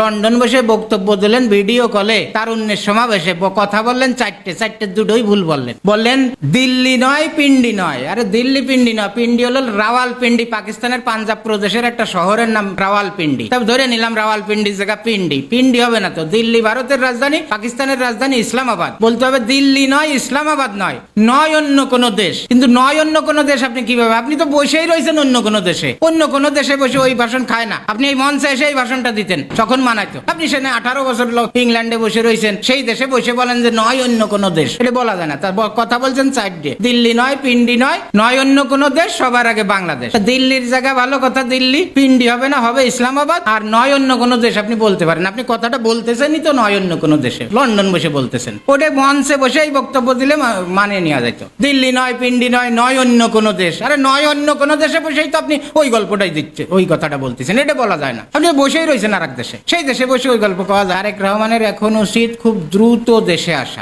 London বসে বক্তব্য দিলেন, ভিডিও কলে তারুণ্যের সমাবেশে কথা বললেন, চারটে চারটে দুটোই ভুল বললেন। বললেন, দিল্লি নয়, পিন্ডি নয়। আরে দিল্লি পিন্ডি নয়, পিন্ডি হলো রাওয়াল পিন্ডি পাকিস্তানের পাঞ্জাব প্রদেশের একটা শহরের নাম রাওয়াল পিন্ডি তবে ধরে নিলাম রাওয়াল পিন্ডি জায়গা পিন্ডি। পিন্ডি হবে না তো, দিল্লি ভারতের রাজধানী, পাকিস্তানের রাজধানী ইসলামাবাদ। বলতে হবে, দিল্লি নয়, ইসলামাবাদ নয় নয় অন্য কোনো দেশ। কিন্তু নয় অন্য কোনো দেশ আপনি কীভাবে, আপনি তো বসেই রয়েছেন অন্য কোনো দেশে। অন্য কোনো দেশে বসে ওই ভাষণ খায় না। আপনি এই মঞ্চে এসে এই ভাষণটা দিতেন। তখন মানাইতো। আপনি সেখানে আঠারো বছর লোক ইংল্যান্ডে বসে রয়েছেন, সেই দেশে বসে বলেন যে নয় অন্য কোনো দেশ। এটা বলা যায় না। তার কথা বলছেন চার ডে দিল্লি নয়, পিন্ডি নয় নয় অন্য কোনো দেশ, সবার আগে বাংলাদেশ। দিল্লির জায়গা ভালো কথা, দিল্লি, পিন্ডি হবে না, হবে ইসলামাবাদ, আর নয় অন্য কোনো দেশ আপনি বলতে পারেন। আপনি কথাটা বলতেছেনই তো নয় অন্য কোনো দেশে। লন্ডন বসে বলতেছেন। ওটা মঞ্চে বসে এই বক্তব্য দিলে মানে নেওয়া যেত দিল্লি নয়, পিন্ডি নয় নয় অন্য কোনো দেশ। আরে নয় অন্য কোনো দেশে বসেই তো আপনি ওই গল্পটাই দিচ্ছে ওই কথাটা বলতেছেন। এটা বলা যায় না। আপনি বসেই রয়েছেন আর এক দেশে। সেই দেশে বসে ওই গল্প পাওয়া যায়। আরেক রহমানের এখন শীত খুব দ্রুত দেশে আসা।